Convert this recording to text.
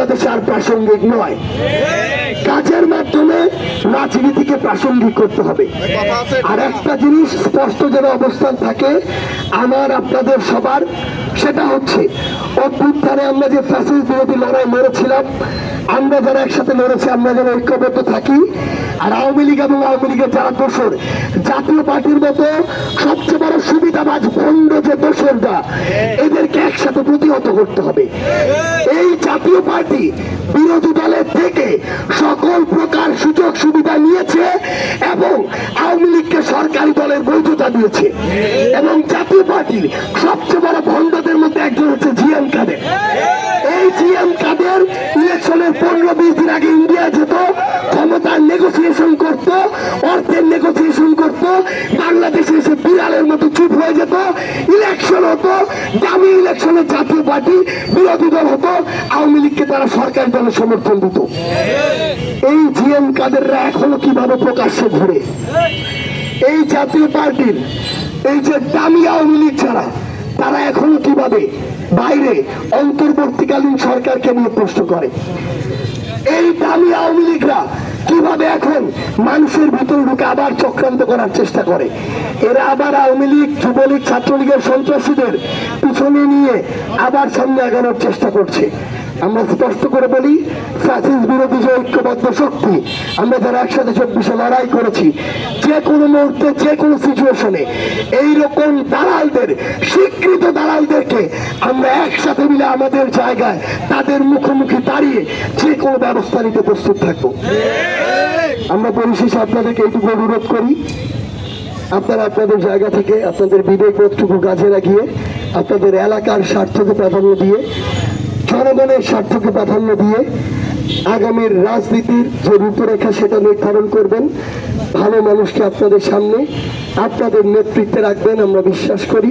বাংলাদেশে আর প্রাসঙ্গিক নয়। কাজের মাধ্যমে রাজনীতিকে প্রাসঙ্গিক করতে হবে। আর একটা জিনিস স্পষ্ট যেন অবস্থান থাকে, আমার, আপনাদের সবার, সেটা হচ্ছে, অভ্যুত্থানে আমরা যে ফ্যাসিস বিরোধী লড়াই লড়েছিলাম আমরা যারা একসাথে লড়েছি, আমরা যেন ঐক্যবদ্ধ থাকি। আর আওয়ামী লীগ এবং আওয়ামী লীগের যারা দোষর, জাতীয় পার্টির মতো সবচেয়ে বড় সুবিধাবাজ ভণ্ড যে দোষররা, এদেরকে একসাথে প্রতিহত করতে হবে। এই জাতীয় পার্টি বিরোধী দলের থেকে সকল প্রকার সুযোগ সুবিধা নিয়েছে এবং আওয়ামী লীগকে সরকারি দলের বৈধতা দিয়েছে। এবং জাতীয় পার্টির সবচেয়ে ইলেকশনের পনেরো বিশ দিন আগে ইন্ডিয়া যেত, ক্ষমতার নেগোসিয়েশন করত, অর্থের নেগোসিয়েশন করত, বাংলাদেশে এসে বিড়ালের মতো চুপ হয়ে যেত ইলেকশন হতো, দামি ইলেকশনে জাতীয় পার্টি বিরোধী দল হতো, আওয়ামী লীগকে তারা সরকারি দলের সমর্থন দিত। এই জিএম কাদেররা এখনও কীভাবে প্রকাশ্যে ঘুরে? এই জাতীয় পার্টির, এই যে দামি আওয়ামী লীগ ছাড়া, তারা এখনও কীভাবে বাইরে অন্তর্বর্তীকালীন সরকারকে নিয়ে প্রশ্ন করে। এই দামি আওয়ামী লীগরা কীভাবে এখন মানুষের ভিতর ঢুকে আবার চক্রান্ত করার চেষ্টা করে? এরা আবার আওয়ামী লীগ, যুবলীগ, ছাত্রলীগের সন্ত্রাসীদের পিছনে নিয়ে আবার সামনে আগানোর চেষ্টা করছে। আমরা স্পষ্ট করে বলি ফ্যাসিস বিরোধী যে ঐক্যবদ্ধ শক্তি, আমরা যারা একসাথে চব্বিশে লড়াই করেছি, যে কোনো মুহূর্তে, যে কোনো সিচুয়েশনে এইরকম দালালদের, স্বীকৃত দালালদেরকে আমরা একসাথে মিলে আমাদের জায়গায়, তাদের মুখোমুখি দাঁড়িয়ে যে কোনো ব্যবস্থা নিতে প্রস্তুত থাকব। আমরা পরিশেষে আপনাদেরকে এইটুকু অনুরোধ করি। আপনারা আপনাদের জায়গা থেকে, আপনাদের বিবেক বোধটুকু কাজে লাগিয়ে, আপনাদের এলাকার স্বার্থকে প্রাধান্য দিয়ে জনগণের স্বার্থকে প্রাধান্য দিয়ে আগামীর রাজনীতির যে রূপরেখা সেটা নির্ধারণ করবেন। ভালো মানুষকে আপনাদের সামনে, আপনাদের নেতৃত্বে রাখবেন, আমরা বিশ্বাস করি।